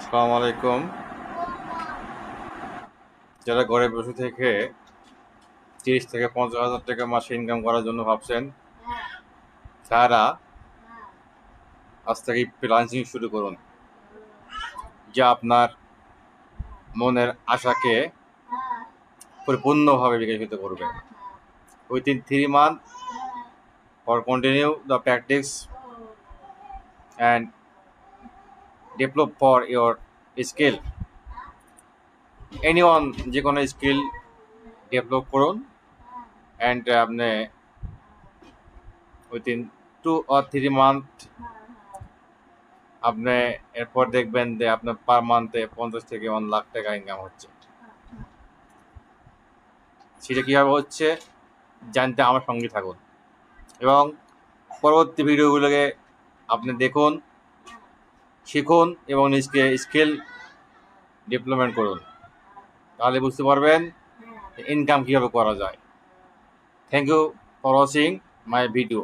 আসসালামু আলাইকুম। যারা ঘরে বসে থেকে তিরিশ থেকে পঞ্চাশ হাজার টাকা মাসে ইনকাম করার জন্য ভাবছেন, তারা আজ থেকে ফ্রিলান্সিং শুরু করুন। যা আপনার মনের আশাকে পরিপূর্ণভাবে বিকশিত করবে। Within three month for continue the practice and develop for your skill any one যে কোনো স্কিল ডেভেলপ করুন অ্যান্ড আপনি within two or three month আপনি এরপর দেখবেন যে আপনার পার মান্থে পঞ্চাশ থেকে ওয়ান লাখ টাকা ইনকাম হচ্ছে। সেটা কীভাবে হচ্ছে? জানতে আমার সঙ্গে থাকুন। এবং পরবর্তী ভিডিওগুলোকে আপনি দেখুন। শিখুন এবং নিজকে স্কিল ডেভেলপমেন্ট করুন। তাহলে বুঝতে পারবেন ইনকাম কীভাবে করা যায়। Thank you for watching my video